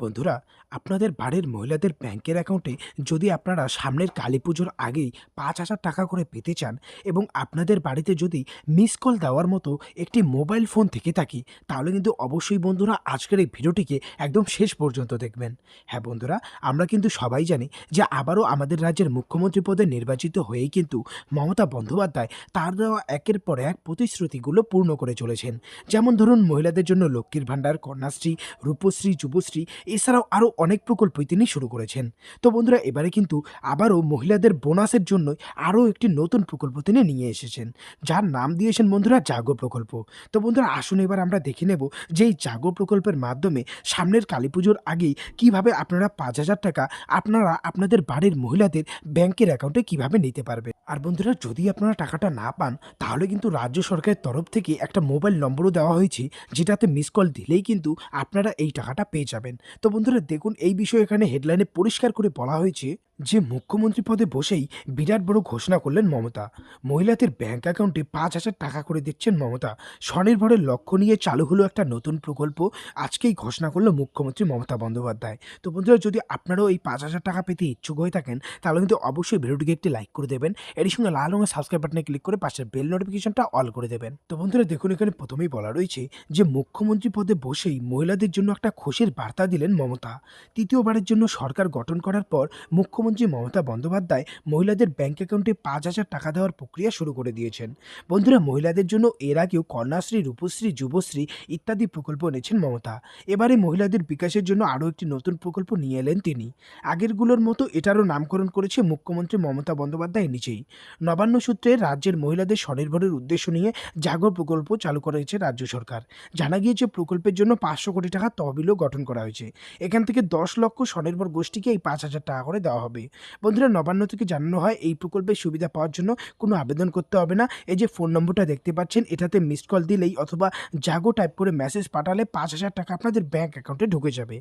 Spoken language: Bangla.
বন্ধুরা, আপনাদের বাড়ির মহিলাদের ব্যাংকের অ্যাকাউন্টে যদি আপনারা সামনের কালী পুজোর আগেই পাঁচ হাজার টাকা করে পেতে চান এবং আপনাদের বাড়িতে যদি মিস কল দেওয়ার মতো একটি মোবাইল ফোন থেকে থাকি, তাহলে কিন্তু অবশ্যই বন্ধুরা আজকের এই ভিডিওটিকে একদম শেষ পর্যন্ত দেখবেন। হ্যাঁ বন্ধুরা, আমরা কিন্তু সবাই জানি যে আবারও আমাদের রাজ্যের মুখ্যমন্ত্রী পদে নির্বাচিত হয়েই কিন্তু মমতা বন্দ্যোপাধ্যায় তার দেওয়া একের পর এক প্রতিশ্রুতিগুলো পূর্ণ করে চলেছেন। যেমন ধরুন, মহিলাদের জন্য লক্ষ্মীর ভাণ্ডার, কন্যাশ্রী, রূপশ্রী, যুবশ্রী এছাড়াও আরও অনেক প্রকল্পই তিনি শুরু করেছেন। তো বন্ধুরা, এবারে কিন্তু আবারও মহিলাদের বোনাসের জন্য আরও একটি নতুন প্রকল্প তিনি নিয়ে এসেছেন, যার নাম দিয়েছেন বন্ধুরা জাগো প্রকল্প। তো বন্ধুরা, আসুন এবার আমরা দেখে নেব যে এই জাগো প্রকল্পের মাধ্যমে সামনের কালী পুজোর আগেই কীভাবে আপনারা পাঁচ হাজার টাকা আপনারা আপনাদের বাড়ির মহিলাদের ব্যাংকের অ্যাকাউন্টে কীভাবে নিতে পারবেন আর বন্ধুরা, যদি আপনারা টাকাটা না পান, তাহলে কিন্তু রাজ্য সরকারের তরফ থেকে একটা মোবাইল নম্বরও দেওয়া হয়েছে, যেটাতে মিস কল দিলেই কিন্তু আপনারা এই টাকাটা পেয়ে যাবেন। তো বন্ধুরা দেখুন এই বিষয়ে এখানে হেডলাইনে পরিষ্কার করে বলা হয়েছে। যে মুখ্যমন্ত্রী পদে বসেই বিরাট বড় ঘোষণা করলেন মমতা। মহিলাদের ব্যাংক অ্যাকাউন্টে পাঁচ হাজার টাকা করে দিচ্ছেন মমতা। স্বনির্ভরের লক্ষ্য নিয়ে চালু হলো একটা নতুন প্রকল্প। আজকেই ঘোষণা করল মুখ্যমন্ত্রী মমতা বন্দ্যোপাধ্যায়। তো বন্ধুরা, যদি আপনারাও এই পাঁচ হাজার টাকা পেতে ইচ্ছুক হয়ে থাকেন, তাহলে কিন্তু অবশ্যই ভিডিওটিকে একটি লাইক করে দেবেন। এর সঙ্গে লাল রঙের সাবস্ক্রাইব বাটনে ক্লিক করে পাশের বেল নোটিফিকেশনটা অল করে দেবেন। তো বন্ধুরা, দেখুন এখানে প্রথমেই বলা রয়েছে যে মুখ্যমন্ত্রী পদে বসেই মহিলাদের জন্য একটা খুশির বার্তা দিলেন মমতা। তৃতীয়বারের জন্য সরকার গঠন করার পর মুখ্যমন্ত্রী মমতা বন্দ্যোপাধ্যায় মহিলাদের ব্যাংক অ্যাকাউন্টে পাঁচ হাজার টাকা দেওয়ার প্রক্রিয়া শুরু করে দিয়েছেন। বন্ধুরা, মহিলাদের জন্য এর আগেও কন্যাশ্রী, রূপশ্রী, যুবশ্রী ইত্যাদি প্রকল্প এনেছেন মমতা। এবারে মহিলাদের বিকাশের জন্য আরও একটি নতুন প্রকল্প নিয়ে এলেন তিনি। আগেরগুলোর মতো এটারও নামকরণ করেছে মুখ্যমন্ত্রী মমতা বন্দ্যোপাধ্যায় নিজেই। নবান্ন সূত্রে রাজ্যের মহিলাদের স্বনির্ভরের উদ্দেশ্য নিয়ে জাগর প্রকল্প চালু করেছে রাজ্য সরকার। জানা গিয়েছে, প্রকল্পের জন্য পাঁচশো কোটি টাকা তহবিলও গঠন করা হয়েছে। এখান থেকে দশ লক্ষ স্বনির্ভর গোষ্ঠীকে এই পাঁচ হাজার টাকা করে দেওয়া হবে। বন্ধুরা, নবান্ন থেকে জানানো হয়, এই প্রকল্পের সুবিধা পাওয়ার জন্য কোনো আবেদন করতে হবে না। এই যে ফোন নম্বরটা দেখতে পাচ্ছেন, এটাতে মিসড কল দিলেই অথবা জাগো টাইপ করে মেসেজ পাঠালে পাঁচ হাজার টাকা আপনাদের ব্যাঙ্ক অ্যাকাউন্টে ঢুকে যাবে।